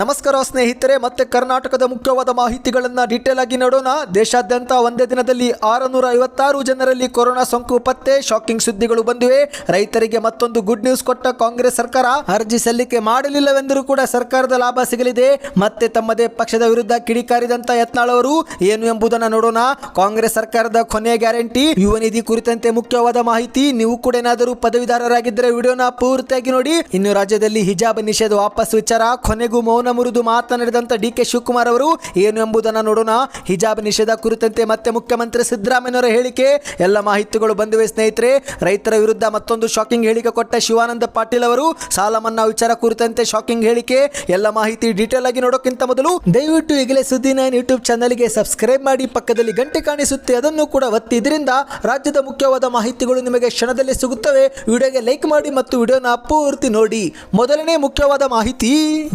ನಮಸ್ಕಾರ ಸ್ನೇಹಿತರೆ, ಮತ್ತೆ ಕರ್ನಾಟಕದ ಮುಖ್ಯವಾದ ಮಾಹಿತಿಗಳನ್ನ ಡೀಟೇಲ್ ಆಗಿ ನೋಡೋಣ. ದೇಶಾದ್ಯಂತ ಒಂದೇ ದಿನದಲ್ಲಿ ಆರುನೂರ ಐವತ್ತಾರು ಜನರಲ್ಲಿ ಕೊರೋನಾ ಸೋಂಕು ಪತ್ತೆ ಶಾಕಿಂಗ್ ಸುದ್ದಿಗಳು ಬಂದಿವೆ. ರೈತರಿಗೆ ಮತ್ತೊಂದು ಗುಡ್ ನ್ಯೂಸ್ ಕೊಟ್ಟ ಕಾಂಗ್ರೆಸ್ ಸರ್ಕಾರ, ಅರ್ಜಿ ಸಲ್ಲಿಕೆ ಮಾಡಲಿಲ್ಲವೆಂದರೂ ಕೂಡ ಸರ್ಕಾರದ ಲಾಭ ಸಿಗಲಿದೆ. ಮತ್ತೆ ತಮ್ಮದೇ ಪಕ್ಷದ ವಿರುದ್ಧ ಕಿಡಿಕಾರಿದಂತ ಯತ್ನಾಳ್ ಅವರು, ಏನು ಎಂಬುದನ್ನು ನೋಡೋಣ. ಕಾಂಗ್ರೆಸ್ ಸರ್ಕಾರದ ಕೊನೆಯ ಗ್ಯಾರಂಟಿ, ಯುವ ನಿಧಿ ಕುರಿತಂತೆ ಮುಖ್ಯವಾದ ಮಾಹಿತಿ. ನೀವು ಕೂಡ ಏನಾದರೂ ಪದವೀಧರರಾಗಿದ್ದರೆ ವಿಡಿಯೋನ ಪೂರ್ತಿಯಾಗಿ ನೋಡಿ. ಇನ್ನು ರಾಜ್ಯದಲ್ಲಿ ಹಿಜಾಬ್ ನಿಷೇಧ ವಾಪಸ್ ವಿಚಾರ, ಕೊನೆಗೂ ಮೌನ ಮುರಿದು ಮಾತನಾಡಿದಂಥ ಡಿ ಕೆ ಶಿವಕುಮಾರ್ ಅವರು, ಏನು ಎಂಬುದನ್ನು ನೋಡೋಣ. ಹಿಜಾಬ್ ನಿಷೇಧ ಕುರಿತಂತೆ ಮತ್ತೆ ಮುಖ್ಯಮಂತ್ರಿ ಸಿದ್ದರಾಮಯ್ಯನವರ ಹೇಳಿಕೆ. ಎಲ್ಲ ಮಾಹಿತಿಗಳು ಬಂದಿವೆ ಸ್ನೇಹಿತರೆ. ರೈತರ ವಿರುದ್ಧ ಮತ್ತೊಂದು ಶಾಕಿಂಗ್ ಹೇಳಿಕೆ ಕೊಟ್ಟ ಶಿವಾನಂದ ಪಾಟೀಲ್ ಅವರು ಸಾಲ ಮನ್ನಾ ವಿಚಾರ ಕುರಿತಂತೆ ಶಾಕಿಂಗ್ ಹೇಳಿಕೆ. ಎಲ್ಲ ಮಾಹಿತಿ ಡೀಟೇಲ್ ಆಗಿ ನೋಡೋಕ್ಕಿಂತ ಮೊದಲು ದಯವಿಟ್ಟು ಈಗಲೇ ಸುದ್ದಿ ನೈನ್ ಯೂಟ್ಯೂಬ್ ಚಾನಲ್ಗೆ ಸಬ್ಸ್ಕ್ರೈಬ್ ಮಾಡಿ, ಪಕ್ಕದಲ್ಲಿ ಗಂಟೆ ಕಾಣಿಸುತ್ತೆ, ಅದನ್ನು ಕೂಡ ಒತ್ತಿ. ಇದರಿಂದ ರಾಜ್ಯದ ಮುಖ್ಯವಾದ ಮಾಹಿತಿಗಳು ನಿಮಗೆ ಕ್ಷಣದಲ್ಲಿ ಸಿಗುತ್ತವೆ. ವಿಡಿಯೋಗೆ ಲೈಕ್ ಮಾಡಿ ಮತ್ತು ವಿಡಿಯೋನ ಪೂರ್ತಿ ನೋಡಿ. ಮೊದಲನೇ ಮುಖ್ಯವಾದ ಮಾಹಿತಿ,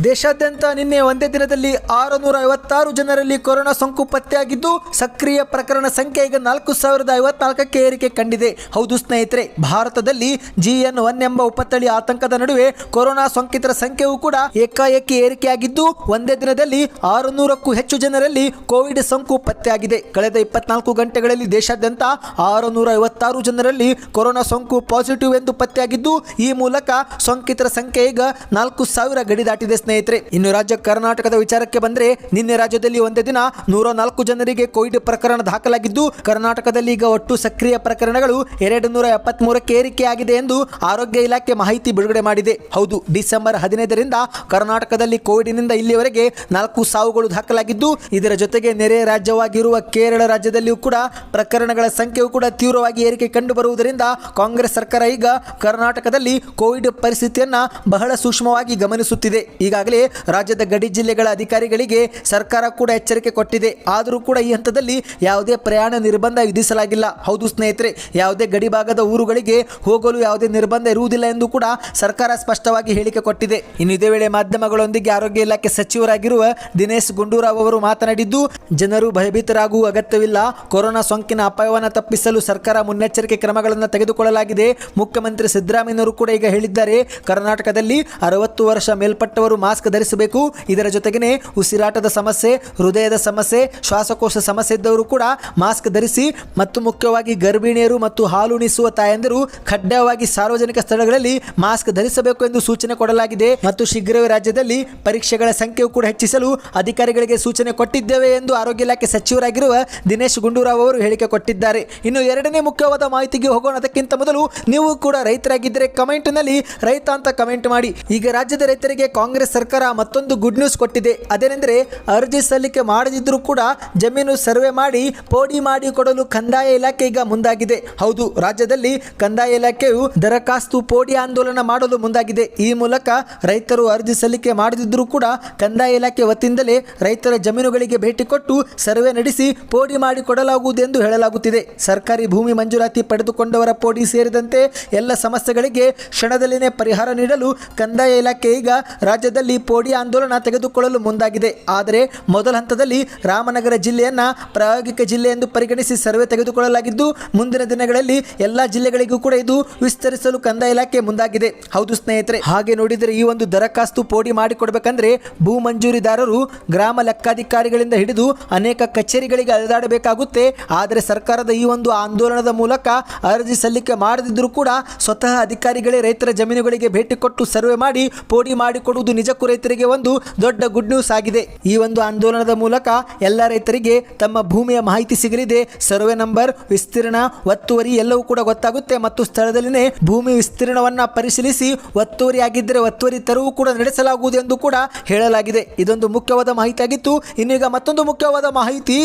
ದೇಶಾದ್ಯಂತ ನಿನ್ನೆ ಒಂದೇ ದಿನದಲ್ಲಿ ಆರುನೂರ ಐವತ್ತಾರು ಜನರಲ್ಲಿ ಕೊರೋನಾ ಸೋಂಕು ಪತ್ತೆಯಾಗಿದ್ದು, ಸಕ್ರಿಯ ಪ್ರಕರಣ ಸಂಖ್ಯೆ ಈಗ ನಾಲ್ಕು ಸಾವಿರದ ಐವತ್ನಾಲ್ಕಕ್ಕೆ ಏರಿಕೆ ಕಂಡಿದೆ. ಹೌದು ಸ್ನೇಹಿತರೆ, ಭಾರತದಲ್ಲಿ ಜಿಎನ್ ಒನ್ ಎಂಬ ಉಪತಳಿ ಆತಂಕದ ನಡುವೆ ಕೊರೋನಾ ಸೋಂಕಿತರ ಸಂಖ್ಯೆಯೂ ಕೂಡ ಏಕಾಏಕಿ ಏರಿಕೆಯಾಗಿದ್ದು, ಒಂದೇ ದಿನದಲ್ಲಿ ಆರುನೂರಕ್ಕೂ ಹೆಚ್ಚು ಜನರಲ್ಲಿ ಕೋವಿಡ್ ಸೋಂಕು ಪತ್ತೆಯಾಗಿದೆ. ಕಳೆದ ಇಪ್ಪತ್ನಾಲ್ಕು ಗಂಟೆಗಳಲ್ಲಿ ದೇಶಾದ್ಯಂತ ಆರುನೂರ ಐವತ್ತಾರು ಜನರಲ್ಲಿ ಕೊರೋನಾ ಸೋಂಕು ಪಾಸಿಟಿವ್ ಎಂದು ಪತ್ತೆಯಾಗಿದ್ದು, ಈ ಮೂಲಕ ಸೋಂಕಿತರ ಸಂಖ್ಯೆ ಈಗ ನಾಲ್ಕು ಸಾವಿರ ಗಡಿ ದಾಟಿದೆ ಸ್ನೇಹಿತರೆ. ಇನ್ನು ರಾಜ್ಯ ಕರ್ನಾಟಕದ ವಿಚಾರಕ್ಕೆ ಬಂದ್ರೆ ನಿನ್ನೆ ರಾಜ್ಯದಲ್ಲಿ ಒಂದೇ ದಿನ ನೂರ ನಾಲ್ಕು ಜನರಿಗೆ ಕೋವಿಡ್ ಪ್ರಕರಣ ದಾಖಲಾಗಿದ್ದು, ಕರ್ನಾಟಕದಲ್ಲಿ ಈಗ ಒಟ್ಟು ಸಕ್ರಿಯ ಪ್ರಕರಣಗಳು ಎರಡು ನೂರ ಎಪ್ಪತ್ಮೂರಕ್ಕೆ ಏರಿಕೆಯಾಗಿದೆ ಎಂದು ಆರೋಗ್ಯ ಇಲಾಖೆ ಮಾಹಿತಿ ಬಿಡುಗಡೆ ಮಾಡಿದೆ. ಹೌದು, ಡಿಸೆಂಬರ್ ಹದಿನೈದರಿಂದ ಕರ್ನಾಟಕದಲ್ಲಿ ಕೋವಿಡ್ನಿಂದ ಇಲ್ಲಿಯವರೆಗೆ ನಾಲ್ಕು ಸಾವುಗಳು ದಾಖಲಾಗಿದ್ದು, ಇದರ ಜೊತೆಗೆ ನೆರೆ ರಾಜ್ಯವಾಗಿರುವ ಕೇರಳ ರಾಜ್ಯದಲ್ಲಿಯೂ ಕೂಡ ಪ್ರಕರಣಗಳ ಸಂಖ್ಯೆಯು ಕೂಡ ತೀವ್ರವಾಗಿ ಏರಿಕೆ ಕಂಡುಬರುವುದರಿಂದ ಕಾಂಗ್ರೆಸ್ ಸರ್ಕಾರ ಈಗ ಕರ್ನಾಟಕದಲ್ಲಿ ಕೋವಿಡ್ ಪರಿಸ್ಥಿತಿಯನ್ನ ಬಹಳ ಸೂಕ್ಷ್ಮವಾಗಿ ಗಮನಿಸುತ್ತಿದೆ. ಈಗಾಗಲೇ ರಾಜ್ಯದ ಗಡಿ ಜಿಲ್ಲೆಗಳ ಅಧಿಕಾರಿಗಳಿಗೆ ಸರ್ಕಾರ ಕೂಡ ಎಚ್ಚರಿಕೆ ಕೊಟ್ಟಿದೆ. ಆದರೂ ಕೂಡ ಈ ಹಂತದಲ್ಲಿ ಯಾವುದೇ ಪ್ರಯಾಣ ನಿರ್ಬಂಧ ವಿಧಿಸಲಾಗಿಲ್ಲ. ಹೌದು ಸ್ನೇಹಿತರೆ, ಯಾವುದೇ ಗಡಿ ಭಾಗದ ಊರುಗಳಿಗೆ ಹೋಗಲು ಯಾವುದೇ ನಿರ್ಬಂಧ ಇರುವುದಿಲ್ಲ ಎಂದು ಕೂಡ ಸರ್ಕಾರ ಸ್ಪಷ್ಟವಾಗಿ ಹೇಳಿಕೆ ಕೊಟ್ಟಿದೆ. ಇನ್ನು ಇದೇ ವೇಳೆ ಮಾಧ್ಯಮಗಳೊಂದಿಗೆ ಆರೋಗ್ಯ ಇಲಾಖೆ ಸಚಿವರಾಗಿರುವ ದಿನೇಶ್ ಗುಂಡೂರಾವ್ ಅವರು ಮಾತನಾಡಿದ್ದು, ಜನರು ಭಯಭೀತರಾಗುವ ಅಗತ್ಯವಿಲ್ಲ. ಕೊರೋನಾ ಸೋಂಕಿನ ಅಪಾಯವನ್ನು ತಪ್ಪಿಸಲು ಸರ್ಕಾರ ಮುನ್ನೆಚ್ಚರಿಕೆ ಕ್ರಮಗಳನ್ನು ತೆಗೆದುಕೊಳ್ಳಲಾಗಿದೆ. ಮುಖ್ಯಮಂತ್ರಿ ಸಿದ್ದರಾಮಯ್ಯನವರು ಕೂಡ ಈಗ ಹೇಳಿದ್ದಾರೆ, ಕರ್ನಾಟಕದಲ್ಲಿ ಅರವತ್ತು ವರ್ಷ ಮೇಲ್ಪಟ್ಟವರು ಮಾಸ್ಕ್ ಧರಿಸಬೇಕು ಇದರ ಜೊತೆಗೇ ಉಸಿರಾಟದ ಸಮಸ್ಯೆ, ಹೃದಯದ ಸಮಸ್ಯೆ, ಶ್ವಾಸಕೋಶ ಸಮಸ್ಯೆ ಇದ್ದವರು ಕೂಡ ಮಾಸ್ಕ್ ಧರಿಸಿ ಮತ್ತು ಮುಖ್ಯವಾಗಿ ಗರ್ಭಿಣಿಯರು ಮತ್ತು ಹಾಲುಣಿಸುವ ತಾಯಂದಿರು ಕಡ್ಡಾಯವಾಗಿ ಸಾರ್ವಜನಿಕ ಸ್ಥಳಗಳಲ್ಲಿ ಮಾಸ್ಕ್ ಧರಿಸಬೇಕು ಎಂದು ಸೂಚನೆ ಕೊಡಲಾಗಿದೆ. ಮತ್ತು ಶೀಘ್ರವೇ ರಾಜ್ಯದಲ್ಲಿ ಪರೀಕ್ಷೆಗಳ ಸಂಖ್ಯೆಯು ಕೂಡ ಹೆಚ್ಚಿಸಲು ಅಧಿಕಾರಿಗಳಿಗೆ ಸೂಚನೆ ಕೊಟ್ಟಿದ್ದೇವೆ ಎಂದು ಆರೋಗ್ಯ ಇಲಾಖೆ ಸಚಿವರಾಗಿರುವ ದಿನೇಶ್ ಗುಂಡೂರಾವ್ ಅವರು ಹೇಳಿಕೆ ಕೊಟ್ಟಿದ್ದಾರೆ. ಇನ್ನು ಎರಡನೇ ಮುಖ್ಯವಾದ ಮಾಹಿತಿಗೆ ಹೋಗೋಣ. ಅದಕ್ಕಿಂತ ಮೊದಲು ನೀವು ಕೂಡ ರೈತರಾಗಿದ್ದರೆ ಕಮೆಂಟ್ನಲ್ಲಿ ರೈತ ಅಂತ ಕಮೆಂಟ್ ಮಾಡಿ. ಈಗ ರಾಜ್ಯದ ರೈತರಿಗೆ ಕಾಂಗ್ರೆಸ್ ಸರ್ಕಾರ ಮತ್ತೊಂದು ಗುಡ್ ನ್ಯೂಸ್ ಕೊಟ್ಟಿದೆ. ಅದೇನೆಂದರೆ ಅರ್ಜಿ ಸಲ್ಲಿಕೆ ಮಾಡದಿದ್ದರೂ ಕೂಡ ಜಮೀನು ಸರ್ವೆ ಮಾಡಿ ಪೋಡಿ ಮಾಡಿ ಕೊಡಲು ಕಂದಾಯ ಇಲಾಖೆ ಈಗ ಮುಂದಾಗಿದೆ. ಹೌದು, ರಾಜ್ಯದಲ್ಲಿ ಕಂದಾಯ ಇಲಾಖೆಯು ದರಖಾಸ್ತು ಪೋಡಿ ಆಂದೋಲನ ಮಾಡಲು ಮುಂದಾಗಿದೆ. ಈ ಮೂಲಕ ರೈತರು ಅರ್ಜಿ ಸಲ್ಲಿಕೆ ಮಾಡದಿದ್ದರೂ ಕೂಡ ಕಂದಾಯ ಇಲಾಖೆ ವತಿಯಿಂದಲೇ ರೈತರ ಜಮೀನುಗಳಿಗೆ ಭೇಟಿ ಕೊಟ್ಟು ಸರ್ವೆ ನಡೆಸಿ ಪೋಡಿ ಮಾಡಿ ಕೊಡಲಾಗುವುದು ಎಂದು ಹೇಳಲಾಗುತ್ತಿದೆ. ಸರ್ಕಾರಿ ಭೂಮಿ ಮಂಜೂರಾತಿ ಪಡೆದುಕೊಂಡವರ ಪೋಡಿ ಸೇರಿದಂತೆ ಎಲ್ಲ ಸಮಸ್ಯೆಗಳಿಗೆ ಕ್ಷಣದಲ್ಲಿನೇ ಪರಿಹಾರ ನೀಡಲು ಕಂದಾಯ ಇಲಾಖೆ ಈಗ ರಾಜ್ಯದಲ್ಲಿ ಪೋಡಿ ಆಂದೋಲನ ತೆಗೆದುಕೊಳ್ಳಲು ಮುಂದಾಗಿದೆ. ಆದರೆ ಮೊದಲ ಹಂತದಲ್ಲಿ ರಾಮನಗರ ಜಿಲ್ಲೆಯನ್ನ ಪ್ರಾಯೋಗಿಕ ಜಿಲ್ಲೆ ಎಂದು ಪರಿಗಣಿಸಿ ಸರ್ವೆ ತೆಗೆದುಕೊಳ್ಳಲಾಗಿದ್ದು, ಮುಂದಿನ ದಿನಗಳಲ್ಲಿ ಎಲ್ಲ ಜಿಲ್ಲೆಗಳಿಗೂ ಕೂಡ ಇದು ವಿಸ್ತರಿಸಲು ಕಂದಾಯ ಇಲಾಖೆ ಮುಂದಾಗಿದೆ. ಹೌದು ಸ್ನೇಹಿತರೆ, ಹಾಗೆ ನೋಡಿದರೆ ಈ ಒಂದು ದರಖಾಸ್ತು ಪೋಡಿ ಮಾಡಿಕೊಡಬೇಕಂದ್ರೆ ಭೂ ಮಂಜೂರಿದಾರರು ಗ್ರಾಮ ಲೆಕ್ಕಾಧಿಕಾರಿಗಳಿಂದ ಹಿಡಿದು ಅನೇಕ ಕಚೇರಿಗಳಿಗೆ ಅಲೆದಾಡಬೇಕಾಗುತ್ತೆ. ಆದರೆ ಸರ್ಕಾರದ ಈ ಒಂದು ಆಂದೋಲನದ ಮೂಲಕ ಅರ್ಜಿ ಸಲ್ಲಿಕೆ ಮಾಡದಿದ್ದರೂ ಕೂಡ ಸ್ವತಃ ಅಧಿಕಾರಿಗಳೇ ರೈತರ ಜಮೀನುಗಳಿಗೆ ಭೇಟಿ ಕೊಟ್ಟು ಸರ್ವೆ ಮಾಡಿ ಪೋಡಿ ಮಾಡಿಕೊಡುವುದು ನಿಜಕ್ಕೂ ರೈತರಿಗೆ ಒಂದು ದೊಡ್ಡ ಗುಡ್ ನ್ಯೂಸ್ ಆಗಿದೆ. ಈ ಒಂದು ಆಂದೋಲನದ ಮೂಲಕ ಎಲ್ಲ ರೈತರಿಗೆ ತಮ್ಮ ಭೂಮಿಯ ಮಾಹಿತಿ ಸಿಗಲಿದೆ. ಸರ್ವೆ ನಂಬರ್, ವಿಸ್ತೀರ್ಣ, ಒತ್ತುವರಿ ಎಲ್ಲವೂ ಕೂಡ ಗೊತ್ತಾಗುತ್ತೆ ಮತ್ತು ಸ್ಥಳದಲ್ಲಿನೇ ಭೂಮಿ ವಿಸ್ತೀರ್ಣವನ್ನ ಪರಿಶೀಲಿಸಿ ಒತ್ತುವರಿ ಆಗಿದ್ದರೆ ಒತ್ತುವರಿ ತೆರವು ಕೂಡ ನಡೆಸಲಾಗುವುದು ಎಂದು ಕೂಡ ಹೇಳಲಾಗಿದೆ. ಇದೊಂದು ಮುಖ್ಯವಾದ ಮಾಹಿತಿ ಆಗಿತ್ತು ಇನ್ನೀಗ ಮತ್ತೊಂದು ಮುಖ್ಯವಾದ ಮಾಹಿತಿ.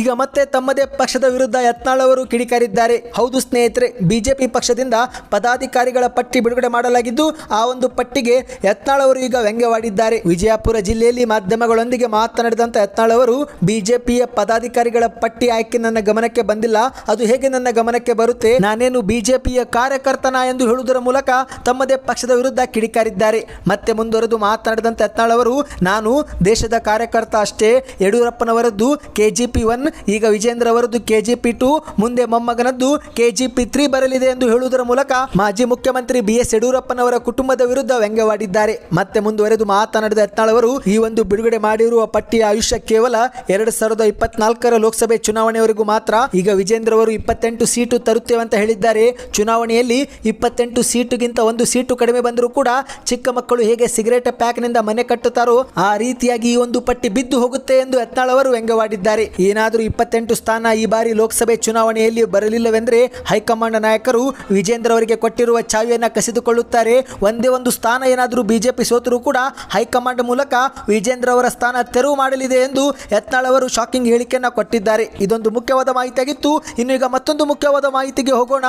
ಈಗ ಮತ್ತೆ ತಮ್ಮದೇ ಪಕ್ಷದ ವಿರುದ್ಧ ಯತ್ನಾಳ್ ಅವರು ಕಿಡಿಕಾರಿದ್ದಾರೆ. ಹೌದು ಸ್ನೇಹಿತರೆ, ಬಿಜೆಪಿ ಪಕ್ಷದಿಂದ ಪದಾಧಿಕಾರಿಗಳ ಪಟ್ಟಿ ಬಿಡುಗಡೆ ಮಾಡಲಾಗಿದ್ದು, ಆ ಒಂದು ಪಟ್ಟಿಗೆ ಯತ್ನಾಳ್ ಅವರು ಈಗ ವ್ಯಂಗ್ಯವಾಡಿದ್ದಾರೆ. ವಿಜಯಪುರ ಜಿಲ್ಲೆಯಲ್ಲಿ ಮಾಧ್ಯಮಗಳೊಂದಿಗೆ ಮಾತನಾಡಿದಂತ ಯತ್ನಾಳ್ ಅವರು, ಬಿಜೆಪಿಯ ಪದಾಧಿಕಾರಿಗಳ ಪಟ್ಟಿ ಆಯ್ಕೆ ನನ್ನ ಗಮನಕ್ಕೆ ಬಂದಿಲ್ಲ. ಅದು ಹೇಗೆ ನನ್ನ ಗಮನಕ್ಕೆ ಬರುತ್ತೆ? ನಾನೇನು ಬಿಜೆಪಿಯ ಕಾರ್ಯಕರ್ತನ ಎಂದು ಹೇಳುವುದರ ಮೂಲಕ ತಮ್ಮದೇ ಪಕ್ಷದ ವಿರುದ್ಧ ಕಿಡಿಕಾರಿದ್ದಾರೆ. ಮತ್ತೆ ಮುಂದುವರೆದು ಮಾತನಾಡಿದಂತ ಯತ್ನಾಳ್ ಅವರು, ನಾನು ದೇಶದ ಕಾರ್ಯಕರ್ತ ಅಷ್ಟೇ. ಯಡಿಯೂರಪ್ಪನವರದ್ದು ಕೆಜಿಪಿ ಒನ್, ಈಗ ವಿಜೇಂದ್ರ ಅವರದ್ದು ಕೆಜಿಪಿ ಟು, ಮುಂದೆ ಮೊಮ್ಮಗನದ್ದು ಕೆಜಿಪಿ ತ್ರೀ ಬರಲಿದೆ ಎಂದು ಹೇಳುವುದರ ಮೂಲಕ ಮಾಜಿ ಮುಖ್ಯಮಂತ್ರಿ ಬಿ ಎಸ್ ಯಡಿಯೂರಪ್ಪನವರ ಕುಟುಂಬದ ವಿರುದ್ಧ ವ್ಯಂಗ್ಯವಾಡಿದ್ದಾರೆ. ಮತ್ತೆ ಮುಂದುವರೆದು ಮಾತನಾಡಿದ ಮಾತನಾಡಿದ ಯತ್ನಾಳ್ ಅವರು ಈ ಒಂದು ಬಿಡುಗಡೆ ಮಾಡಿರುವ ಪಟ್ಟಿಯ ಆಯುಷ್ಯ ಕೇವಲ ಎರಡ್ ಸಾವಿರದ ಇಪ್ಪತ್ನಾಲ್ಕರ ಲೋಕಸಭೆ ಚುನಾವಣೆವರೆಗೂ ಮಾತ್ರ. ಈಗ ವಿಜೇಂದ್ರ ಅವರು ಇಪ್ಪತ್ತೆಂಟು ಸೀಟು ತರುತ್ತೇವೆ ಅಂತ ಹೇಳಿದ್ದಾರೆ. ಚುನಾವಣೆಯಲ್ಲಿ ಇಪ್ಪತ್ತೆಂಟು ಸೀಟುಗಿಂತ ಒಂದು ಸೀಟು ಕಡಿಮೆ ಬಂದರೂ ಕೂಡ ಚಿಕ್ಕ ಮಕ್ಕಳು ಹೇಗೆ ಸಿಗರೇಟ್ ಪ್ಯಾಕ್ನಿಂದ ಮನೆ ಕಟ್ಟುತ್ತಾರೋ ಆ ರೀತಿಯಾಗಿ ಈ ಒಂದು ಪಟ್ಟಿ ಬಿದ್ದು ಹೋಗುತ್ತೆ ಎಂದು ಯತ್ನಾಳ್ ಅವರು ವ್ಯಂಗ್ಯವಾಡಿದ್ದಾರೆ. ಏನಾದರೂ ಇಪ್ಪತ್ತೆಂಟು ಸ್ಥಾನ ಈ ಬಾರಿ ಲೋಕಸಭೆ ಚುನಾವಣೆಯಲ್ಲಿ ಬರಲಿಲ್ಲವೆಂದರೆ ಹೈಕಮಾಂಡ್ ನಾಯಕರು ವಿಜೇಂದ್ರ ಅವರಿಗೆ ಕೊಟ್ಟಿರುವ ಚಾವಿಯನ್ನ ಕಸಿದುಕೊಳ್ಳುತ್ತಾರೆ. ಒಂದೇ ಒಂದು ಸ್ಥಾನ ಏನಾದರೂ ಬಿಜೆಪಿ ಸೋತರೂ ಕೂಡ ಹೈಕಮಾಂಡ್ ಮೂಲಕ ವಿಜೇಂದ್ರ ಅವರ ಸ್ಥಾನ ತೆರವು ಮಾಡಲಿದೆ ಎಂದು ಯತ್ನಾಳ್ ಅವರು ಶಾಕಿಂಗ್ ಹೇಳಿಕೆಯನ್ನು ಕೊಟ್ಟಿದ್ದಾರೆ. ಇದೊಂದು ಮುಖ್ಯವಾದ ಮಾಹಿತಿಯಾಗಿತ್ತು. ಇನ್ನು ಈಗ ಮತ್ತೊಂದು ಮುಖ್ಯವಾದ ಮಾಹಿತಿಗೆ ಹೋಗೋಣ.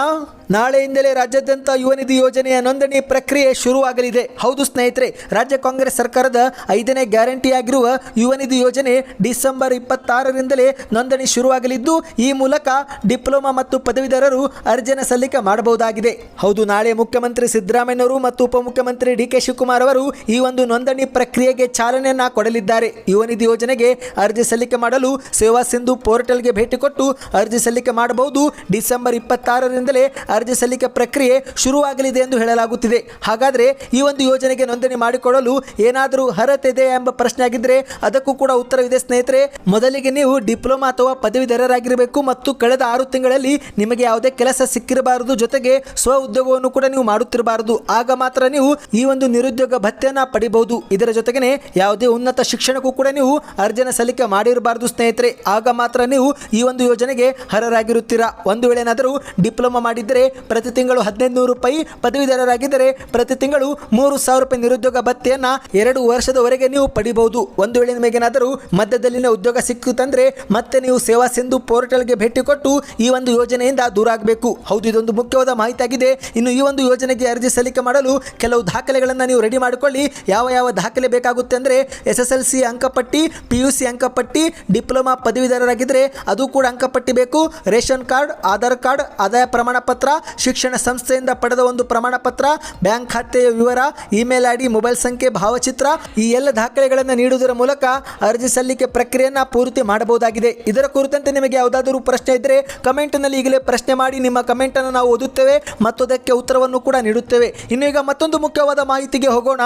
ನಾಳೆಯಿಂದಲೇ ರಾಜ್ಯಾದ್ಯಂತ ಯುವ ನಿಧಿ ಯೋಜನೆಯ ನೋಂದಣಿ ಪ್ರಕ್ರಿಯೆ ಶುರುವಾಗಲಿದೆ. ಹೌದು ಸ್ನೇಹಿತರೆ, ರಾಜ್ಯ ಕಾಂಗ್ರೆಸ್ ಸರ್ಕಾರದ ಐದನೇ ಗ್ಯಾರಂಟಿಯಾಗಿರುವ ಯುವ ನಿಧಿ ಯೋಜನೆ ಡಿಸೆಂಬರ್ ಇಪ್ಪತ್ತಾರರಿಂದಲೇ ನೋಂದಣಿ ಶುರುವಾಗಲಿದ್ದು, ಈ ಮೂಲಕ ಡಿಪ್ಲೊಮಾ ಮತ್ತು ಪದವೀಧರರು ಅರ್ಜಿನ ಸಲ್ಲಿಕೆ ಮಾಡಬಹುದಾಗಿದೆ. ಹೌದು, ನಾಳೆ ಮುಖ್ಯಮಂತ್ರಿ ಸಿದ್ದರಾಮಯ್ಯವರು ಮತ್ತು ಉಪಮುಖ್ಯಮಂತ್ರಿ ಡಿ ಕೆ ಶಿವಕುಮಾರ್ ಅವರು ಈ ಒಂದು ನೋಂದಣಿ ಪ್ರಕ್ರಿಯೆಗೆ ಚಾಲನೆಯನ್ನ ಕೊಡಲಿದ್ದಾರೆ. ಯುವ ನಿಧಿ ಯೋಜನೆಗೆ ಅರ್ಜಿ ಸಲ್ಲಿಕೆ ಮಾಡಲು ಸೇವಾ ಸಿಂಧು ಪೋರ್ಟಲ್ಗೆ ಭೇಟಿ ಕೊಟ್ಟು ಅರ್ಜಿ ಸಲ್ಲಿಕೆ ಮಾಡಬಹುದು. ಡಿಸೆಂಬರ್ ಇಪ್ಪತ್ತಾರರಿಂದಲೇ ಅರ್ಜಿ ಸಲ್ಲಿಕೆ ಪ್ರಕ್ರಿಯೆ ಶುರುವಾಗಲಿದೆ ಎಂದು ಹೇಳಲಾಗುತ್ತಿದೆ. ಹಾಗಾದರೆ ಈ ಒಂದು ಯೋಜನೆಗೆ ನೋಂದಣಿ ಮಾಡಿಕೊಳ್ಳಲು ಏನಾದರೂ ಅರ್ಹತೆ ಇದೆ ಎಂಬ ಪ್ರಶ್ನೆ ಆಗಿದ್ದರೆ ಅದಕ್ಕೂ ಕೂಡ ಉತ್ತರವಿದೆ ಸ್ನೇಹಿತರೆ. ಮೊದಲಿಗೆ ನೀವು ಡಿಪ್ಲೊಮಾ ಅಥವಾ ಪದವೀಧರರಾಗಿರಬೇಕು ಮತ್ತು ಕಳೆದ ಆರು ತಿಂಗಳಲ್ಲಿ ನಿಮಗೆ ಯಾವುದೇ ಕೆಲಸ ಸಿಕ್ಕಿರಬಾರದು, ಜೊತೆಗೆ ಸ್ವ ಉದ್ಯೋಗವನ್ನು ಕೂಡ ನೀವು ಮಾಡುತ್ತಿರಬಾರದು. ಆಗ ಮಾತ್ರ ನೀವು ಈ ಒಂದು ನಿರುದ್ಯೋಗ ಭತ್ಯೆಯನ್ನು ಪಡಿಬಹುದು. ಇದರ ಜೊತೆಗೇ ಯಾವುದೇ ಉನ್ನತ ಶಿಕ್ಷಣಕ್ಕೂ ಕೂಡ ನೀವು ಅರ್ಜನ ಸಲ್ಲಿಕೆ ಮಾಡಿರಬಾರದು ಸ್ನೇಹಿತರೆ. ಆಗ ಮಾತ್ರ ನೀವು ಈ ಒಂದು ಯೋಜನೆಗೆ ಅರ್ಹರಾಗಿರುತ್ತೀರಾ? ಒಂದು ವೇಳೆ ಏನಾದರೂ ಡಿಪ್ಲೊಮಾ ಮಾಡಿದ್ದರೆ ಪ್ರತಿ ತಿಂಗಳು ಹದಿನೈದು ನೂರು ರೂಪಾಯಿ ಪದವೀಧರರಾಗಿದ್ದರೆ ಪ್ರತಿ ತಿಂಗಳು ಮೂರು ಸಾವಿರ ರೂಪಾಯಿ ನಿರುದ್ಯೋಗ ಭತ್ಯೆಯನ್ನು ಎರಡು ವರ್ಷದವರೆಗೆ ನೀವು ಪಡಿಬಹುದು. ಒಂದು ವೇಳೆ ನಿಮಗೇನಾದರೂ ಮಧ್ಯದಲ್ಲಿನ ಉದ್ಯೋಗ ಸಿಕ್ಕುತ್ತಂದ್ರೆ ಮತ್ತೆ ನೀವು ಸೇವಾ ಸಿಂಧು ಪೋರ್ಟಲ್ಗೆ ಭೇಟಿ ಕೊಟ್ಟು ಈ ಒಂದು ಯೋಜನೆಯಿಂದ ದೂರ ಆಗಬೇಕು. ಹೌದು, ಇದೊಂದು ಮುಖ್ಯವಾದ ಮಾಹಿತಿ ಆಗಿದೆ ಇನ್ನು ಈ ಒಂದು ಯೋಜನೆಗೆ ಅರ್ಜಿ ಸಲ್ಲಿಕೆ ಮಾಡಲು ಕೆಲವು ದಾಖಲೆಗಳನ್ನು ನೀವು ರೆಡಿ ಮಾಡಿಕೊಳ್ಳಿ. ಯಾವ ಯಾವ ದಾಖಲೆ ಬೇಕಾಗುತ್ತೆ ಅಂದರೆ ಎಸ್ ಎಸ್ ಎಲ್ ಸಿ ಅಂಕಪಟ್ಟಿ, ಪಿ ಯು ಸಿ ಅಂಕಪಟ್ಟಿ, ಡಿಪ್ಲೊಮಾ ಪದವೀಧರರಾಗಿದ್ದರೆ ಅದು ಕೂಡ ಅಂಕಪಟ್ಟಿ ಬೇಕು. ರೇಷನ್ ಕಾರ್ಡ್, ಆಧಾರ್ ಕಾರ್ಡ್, ಆದಾಯ ಪ್ರಮಾಣ ಪತ್ರ ಶಿಕ್ಷಣ ಸಂಸ್ಥೆಯಿಂದ ಪಡೆದ ಒಂದು ಪ್ರಮಾಣ ಪತ್ರ ಬ್ಯಾಂಕ್ ಖಾತೆಯ ವಿವರ, ಇಮೇಲ್ ಐಡಿ, ಮೊಬೈಲ್ ಸಂಖ್ಯೆ, ಭಾವಚಿತ್ರ ಈ ಎಲ್ಲ ದಾಖಲೆಗಳನ್ನು ನೀಡುವುದರ ಮೂಲಕ ಅರ್ಜಿ ಸಲ್ಲಿಕೆ ಪ್ರಕ್ರಿಯೆಯನ್ನು ಪೂರ್ತಿ ಮಾಡಬಹುದಾಗಿದೆ. ಇದರ ಕುರಿತಂತೆ ನಿಮಗೆ ಯಾವುದಾದರೂ ಪ್ರಶ್ನೆ ಇದ್ದರೆ ಕಮೆಂಟ್ನಲ್ಲಿ ಈಗಲೇ ಪ್ರಶ್ನೆ ಮಾಡಿ, ನಿಮ್ಮ ಕಮೆಂಟನ್ನು ನಾವು ಓದುತ್ತೇವೆ ಮತ್ತು ಅದಕ್ಕೆ ಉತ್ತರವನ್ನು ಕೂಡ ನೀಡುತ್ತೇವೆ. ಇನ್ನು ಈಗ ಮತ್ತೊಂದು ಮುಖ್ಯವಾದ ಮಾಹಿತಿಗೆ ಹೋಗೋಣ.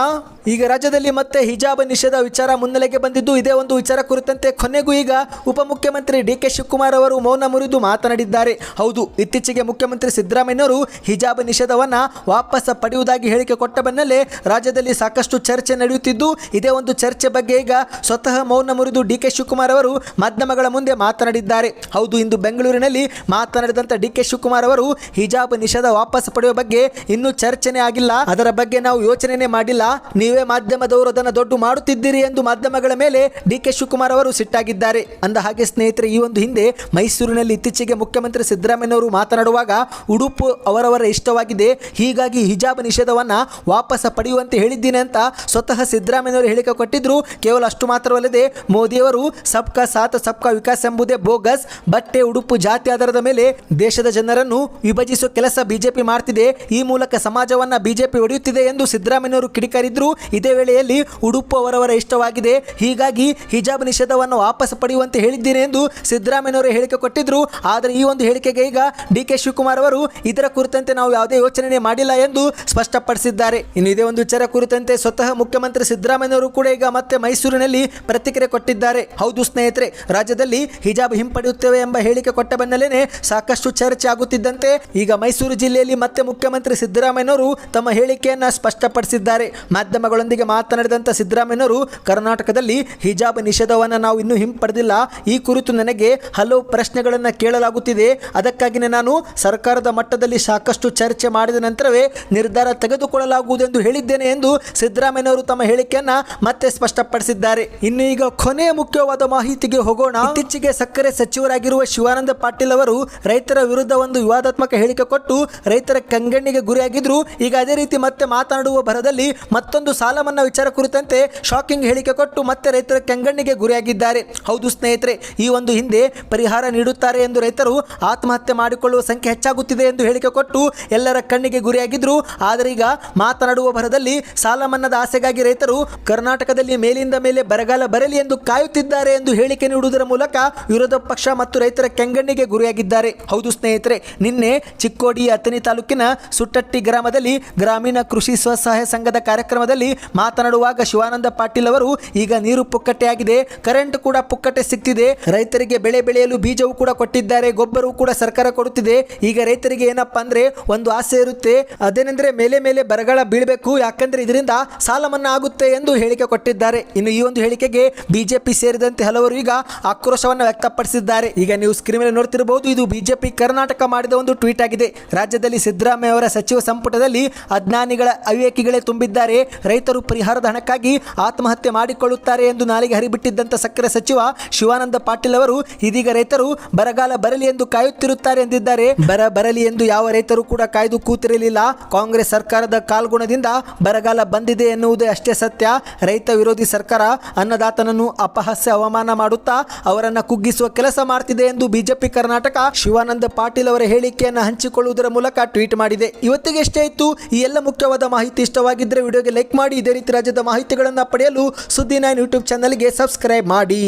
ಈಗ ರಾಜ್ಯದಲ್ಲಿ ಮತ್ತೆ ಹಿಜಾಬ್ ನಿಷೇಧ ವಿಚಾರ ಮುನ್ನೆಲೆಗೆ ಬಂದಿದ್ದು, ಇದೇ ಒಂದು ವಿಚಾರ ಕುರಿತಂತೆ ಕೊನೆಗೂ ಈಗ ಉಪಮುಖ್ಯಮಂತ್ರಿ ಡಿ ಕೆ ಶಿವಕುಮಾರ್ ಅವರು ಮೌನ ಮುರಿದು ಮಾತನಾಡಿದ್ದಾರೆ. ಹೌದು, ಇತ್ತೀಚೆಗೆ ಮುಖ್ಯಮಂತ್ರಿ ಸಿದ್ದರಾಮಯ್ಯನವರು ಹಿಜಾಬ್ ನಿಷೇಧವನ್ನು ವಾಪಸ್ ಪಡೆಯುವುದಾಗಿ ಹೇಳಿಕೆ ಕೊಟ್ಟ ಬೆನ್ನಲ್ಲೇ ರಾಜ್ಯದಲ್ಲಿ ಸಾಕಷ್ಟು ಚರ್ಚೆ ನಡೆಯುತ್ತಿದ್ದು, ಇದೇ ಒಂದು ಚರ್ಚೆ ಬಗ್ಗೆ ಈಗ ಸ್ವತಃ ಮೌನ ಮುರಿದು ಡಿ ಕೆ ಶಿವಕುಮಾರ್ ಅವರು ಮಾಧ್ಯಮಗಳ ಮುಂದೆ ಮಾತನಾಡಿದ್ದಾರೆ. ಹೌದು, ಇಂದು ಬೆಂಗಳೂರಿನಲ್ಲಿ ಮಾತನಾಡಿದಂಥ ಡಿ ಕೆ ಶಿವಕುಮಾರ್ ಅವರು ಹಿಜಾಬ್ ನಿಷೇಧ ವಾಪಸ್ ಪಡೆಯುವ ಬಗ್ಗೆ ಇನ್ನೂ ಚರ್ಚೆನೇ ಆಗಿಲ್ಲ. ಅದರ ಬಗ್ಗೆ ನಾವು ಯೋಚನೆನೇ ಮಾಡಿಲ್ಲ. ನೀವೇ ಮಾಧ್ಯಮದವರು ಅದನ್ನು ದೊಡ್ಡ ಮಾಡುತ್ತಿದ್ದೀರಿ ಎಂದು ಮಾಧ್ಯಮಗಳ ಮೇಲೆ ಡಿ ಕೆ ಶಿವಕುಮಾರ್ ಅವರು ಸಿಟ್ಟಾಗಿದ್ದಾರೆ. ಅಂದ ಹಾಗೆ ಸ್ನೇಹಿತರೆ, ಈ ಒಂದು ಹಿಂದೆ ಮೈಸೂರಿನಲ್ಲಿ ಇತ್ತೀಚೆಗೆ ಮುಖ್ಯಮಂತ್ರಿ ಸಿದ್ದರಾಮಯ್ಯನವರು ಮಾತನಾಡುವಾಗ, ಉಡುಪು ಅವರವರ ಇಷ್ಟವಾಗಿದೆ. ಹೀಗಾಗಿ ಹಿಜಾಬ್ ನಿಷೇಧವನ್ನು ವಾಪಸ್ ಪಡೆಯುವಂತೆ ಹೇಳಿದ್ದೀನಿ ಅಂತ ಸ್ವತಃ ಸಿದ್ದರಾಮಯ್ಯವರು ಹೇಳಿಕೆ ಕೊಟ್ಟಿದ್ರು. ಕೇವಲ ಅಷ್ಟು ಮಾತ್ರವಲ್ಲದೆ ಮೋದಿಯವರು ಸಬ್ಕಾ ಸಾಥ್ ಸಬ್ಕಾ ವಿಕಾಸ್ ಎಂಬುದೇ ಬೋಗಸ್. ಬಟ್ಟೆ, ಉಡುಪು, ಜಾತಿ ಆಧಾರದ ಮೇಲೆ ದೇಶದ ಜನರನ್ನು ವಿಭಜಿಸುವ ಕೆಲಸ ಬಿಜೆಪಿ ಮಾಡ್ತಿದೆ. ಈ ಮೂಲಕ ಸಮಾಜವನ್ನು ಬಿಜೆಪಿ ಒಡೆಯುತ್ತಿದೆ ಎಂದು ಸಿದ್ದರಾಮಯ್ಯವರು ಕಿಡಿಕಾರಿದ್ರು. ಇದೇ ವೇಳೆಯಲ್ಲಿ ಉಡುಪು ಅವರವರ ಇಷ್ಟವಾಗಿದೆ. ಹೀಗಾಗಿ ಹಿಜಾಬ್ ನಿಷೇಧವನ್ನು ವಾಪಸ್ ಪಡೆಯುವಂತೆ ಹೇಳಿದ್ದೀನಿ ಎಂದು ಸಿದ್ದರಾಮಯ್ಯವರು ಹೇಳಿಕೆ ಕೊಟ್ಟಿದ್ರು. ಆದರೆ ಈ ಒಂದು ಹೇಳಿಕೆಗೆ ಈಗ ಡಿ ಕೆ ಶಿವಕುಮಾರ್ ಅವರು ಇದರ ಕುರಿತಂತೆ ನಾವು ಯಾವುದೇ ಯೋಚನೆ ಮಾಡಿಲ್ಲ ಎಂದು ಸ್ಪಷ್ಟಪಡಿಸಿದ್ದಾರೆ. ಇನ್ನು ಇದೇ ಒಂದು ವಿಚಾರ ಕುರಿತಂತೆ ಸ್ವತಃ ಮುಖ್ಯಮಂತ್ರಿ ಸಿದ್ದರಾಮಯ್ಯವರು ಕೂಡ ಈಗ ಮತ್ತೆ ಮೈಸೂರಿನಲ್ಲಿ ಪ್ರತಿಕ್ರಿಯೆ ಕೊಟ್ಟಿದ್ದಾರೆ. ಹೌದು ಸ್ನೇಹಿತರೆ, ರಾಜ್ಯದಲ್ಲಿ ಹಿಜಾಬ್ ಹಿಂಪಡೆಯುತ್ತೇವೆ ಎಂಬ ಹೇಳಿಕೆ ಕೊಟ್ಟ ಬೆನ್ನಲ್ಲೇ ಸಾಕಷ್ಟು ಚರ್ಚೆ ಆಗುತ್ತಿದ್ದಂತೆ ಈಗ ಮೈಸೂರು ಜಿಲ್ಲೆಯಲ್ಲಿ ಮತ್ತೆ ಮುಖ್ಯಮಂತ್ರಿ ಸಿದ್ದರಾಮಯ್ಯನವರು ತಮ್ಮ ಹೇಳಿಕೆಯನ್ನ ಸ್ಪಷ್ಟಪಡಿಸಿದ್ದಾರೆ. ಮಾಧ್ಯಮಗಳೊಂದಿಗೆ ಮಾತನಾಡಿದಂಥ ಸಿದ್ದರಾಮಯ್ಯನವರು, ಕರ್ನಾಟಕದಲ್ಲಿ ಹಿಜಾಬ್ ನಿಷೇಧವನ್ನು ನಾವು ಇನ್ನೂ ಹಿಂಪಡೆದಿಲ್ಲ. ಈ ಕುರಿತು ನನಗೆ ಹಲವು ಪ್ರಶ್ನೆಗಳನ್ನು ಕೇಳಲಾಗುತ್ತಿದೆ. ಅದಕ್ಕಾಗಿಯೇ ನಾನು ಸರ್ಕಾರದ ಮಟ್ಟದಲ್ಲಿ ಸಾಕಷ್ಟು ಚರ್ಚೆ ಮಾಡಿದ ನಂತರವೇ ನಿರ್ಧಾರ ತೆಗೆದುಕೊಳ್ಳಲಾಗುವುದೆಂದು ಹೇಳಿದ್ದೇನೆ ಎಂದು ಸಿದ್ದರಾಮಯ್ಯವರು ತಮ್ಮ ಹೇಳಿಕೆಯನ್ನ ಮತ್ತೆ ಸ್ಪಷ್ಟಪಡಿಸಿದ್ದಾರೆ. ಇನ್ನು ಈಗ ಕೊನೆಯ ಮುಖ್ಯವಾದ ಮಾಹಿತಿಗೆ ಹೋಗೋಣ. ಇತ್ತೀಚೆಗೆ ಸಕ್ಕರೆ ಸಚಿವರಾಗಿರುವ ಶಿವಾನಂದ ಪಾಟೀಲ್ ಅವರು ರೈತರ ವಿರುದ್ಧ ಒಂದು ವಿವಾದಾತ್ಮಕ ಹೇಳಿಕೆ ಕೊಟ್ಟು ರೈತರ ಕಂಗಣ್ಣಿಗೆ ಗುರಿಯಾಗಿದ್ರು. ಈಗ ಅದೇ ರೀತಿ ಮತ್ತೆ ಮಾತನಾಡುವ ಭರದಲ್ಲಿ ಮತ್ತೊಂದು ಸಾಲ ಮನ್ನಾ ವಿಚಾರ ಕುರಿತಂತೆ ಶಾಕಿಂಗ್ ಹೇಳಿಕೆ ಕೊಟ್ಟು ಮತ್ತೆ ರೈತರ ಕಂಗಣ್ಣಿಗೆ ಗುರಿಯಾಗಿದ್ದಾರೆ. ಹೌದು ಸ್ನೇಹಿತರೆ, ಈ ಒಂದು ಹಿಂದೆ ಪರಿಹಾರ ನೀಡುತ್ತಾರೆ ಎಂದು ರೈತರು ಆತ್ಮಹತ್ಯೆ ಮಾಡಿಕೊಳ್ಳುವ ಸಂಖ್ಯೆ ಹೆಚ್ಚಾಗುತ್ತಿದೆ ಎಂದು ಹೇಳಿಕೆ ಕೊಟ್ಟು ಎಲ್ಲರ ಕಣ್ಣಿಗೆ ಗುರಿಯಾಗಿದ್ರು. ಆದರೆ ಈಗ ಮಾತನಾಡುವ ಭರದಲ್ಲಿ ಸಾಲ ಮನ್ನಾದ ಆಸೆಗಾಗಿ ರೈತರು ಕರ್ನಾಟಕದಲ್ಲಿ ಮೇಲಿಂದ ಮೇಲೆ ಬರಗಾಲ ಬರಲಿ ಎಂದು ಕಾಯುತ್ತಿದ್ದಾರೆ ಎಂದು ಹೇಳಿಕೆ ನೀಡುವುದರ ಮೂಲಕ ವಿರೋಧ ಪಕ್ಷ ಮತ್ತು ರೈತರ ಕೆಂಗಣ್ಣಿಗೆ ಗುರಿಯಾಗಿದ್ದಾರೆ. ಹೌದು ಸ್ನೇಹಿತರೆ, ನಿನ್ನೆ ಚಿಕ್ಕೋಡಿ ಅಥಣಿ ತಾಲೂಕಿನ ಸುಟ್ಟಟ್ಟಿ ಗ್ರಾಮದಲ್ಲಿ ಗ್ರಾಮೀಣ ಕೃಷಿ ಸ್ವಸಹಾಯ ಸಂಘದ ಕಾರ್ಯಕ್ರಮದಲ್ಲಿ ಮಾತನಾಡುವಾಗ ಶಿವಾನಂದ ಪಾಟೀಲ್ ಅವರು, ಈಗ ನೀರು ಪುಕ್ಕಟ್ಟೆಯಾಗಿದೆ ಕರೆಂಟ್ ಕೂಡ ಪುಕ್ಕಟ್ಟೆ ಸಿಗ್ತಿದೆ ರೈತರಿಗೆ ಬೆಳೆ ಬೆಳೆಯಲು ಬೀಜವೂ ಕೂಡ ಕೊಟ್ಟಿದ್ದಾರೆ, ಗೊಬ್ಬರವೂ ಕೂಡ ಸರ್ಕಾರ ಕೊಡುತ್ತಿದೆ, ಈಗ ರೈತರಿಗೆ ಏನಪ್ಪಾ ಅಂದ್ರೆ ಒಂದು ಆಸೆ ಇರುತ್ತೆ. ಅದೇನೆಂದ್ರೆ ಮೇಲೆ ಮೇಲೆ ಬರಗಾಲ ಬೀಳಬೇಕು. ಯಾಕಂದ್ರೆ ಇದರಿಂದ ಸಾಲ ಮನ್ನಾ ಆಗುತ್ತೆ ಎಂದು ಹೇಳಿಕೆ ಕೊಟ್ಟಿದ್ದಾರೆ. ಇನ್ನು ಈ ಒಂದು ಹೇಳಿಕೆಗೆ ಬಿಜೆಪಿ ಸೇರಿದಂತೆ ಹಲವರು ಈಗ ಆಕ್ರೋಶವನ್ನು ವ್ಯಕ್ತಪಡಿಸಿದ್ದಾರೆ. ಈಗ ನೀವು ಸ್ಕ್ರೀನ್ ಮೇಲೆ ನೋಡ್ತಿರಬಹುದು ಇದು ಬಿಜೆಪಿ ಕರ್ನಾಟಕ ಮಾಡಿದ ಒಂದು ಟ್ವೀಟ್ ಆಗಿದೆ. ರಾಜ್ಯದಲ್ಲಿ ಸಿದ್ದರಾಮಯ್ಯ ಅವರ ಸಚಿವ ಸಂಪುಟದಲ್ಲಿ ಅಜ್ಞಾನಿಗಳ ಅವಿವೇಕಿಗಳೇ ತುಂಬಿದ್ದಾರೆ. ರೈತರು ಪರಿಹಾರದ ಹಣಕ್ಕಾಗಿ ಆತ್ಮಹತ್ಯೆ ಮಾಡಿಕೊಳ್ಳುತ್ತಾರೆ ಎಂದು ನಾಲಿಗೆ ಹರಿಬಿಟ್ಟಿದ್ದಂಥ ಸಕ್ಕರೆ ಸಚಿವ ಶಿವಾನಂದ ಪಾಟೀಲ್ ಅವರು, ಇದೀಗ ರೈತರು ಬರಗಾಲ ಬರಲಿ ಎಂದು ಕಾಯುತ್ತಿರುತ್ತಾರೆ ಎಂದಿದ್ದಾರೆ. ಬರ ಬರಲಿ ಎಂದು ಯಾವ ರೈತರು ಕೂಡ ಕಾಯ್ದು ಕೂತಿರಲಿಲ್ಲ. ಕಾಂಗ್ರೆಸ್ ಸರ್ಕಾರದ ಕಾಲ್ಗುಣದಿಂದ ಬರಗಾಲ ಬಂದಿದೆ ಎನ್ನುವುದೇ ಅಷ್ಟೇ ಸತ್ಯ. ರೈತ ವಿರೋಧಿ ಸರ್ಕಾರ ಅನ್ನದಾತನನ್ನು ಅಪಹಾಸ್ಯ ಅವಮಾನ ಮಾಡುತ್ತಾ ಅವರನ್ನು ಕುಗ್ಗಿಸುವ ಕೆಲಸ ಮಾಡ್ತಿದೆ ಎಂದು ಬಿಜೆಪಿ ಕರ್ನಾಟಕ ಶಿವಾನಂದ ಪಾಟೀಲ್ ಅವರ ಹೇಳಿಕೆಯನ್ನು ಹಂಚಿಕೊಳ್ಳುವುದರ ಮೂಲಕ ಟ್ವೀಟ್ ಮಾಡಿದೆ. ಇವತ್ತಿಗೆ ಎಷ್ಟೇ ಇತ್ತು, ಈ ಎಲ್ಲ ಮುಖ್ಯವಾದ ಮಾಹಿತಿ ಇಷ್ಟವಾಗಿದ್ದರೆ ವಿಡಿಯೋಗೆ ಲೈಕ್ ಮಾಡಿ, ಇದೇ ರೀತಿ ರಾಜ್ಯದ ಮಾಹಿತಿಗಳನ್ನು ಪಡೆಯಲು ಸುದ್ದಿ ನೈನ್ ಯೂಟ್ಯೂಬ್ ಚಾನಲ್ಗೆ ಸಬ್ಸ್ಕ್ರೈಬ್ ಮಾಡಿ.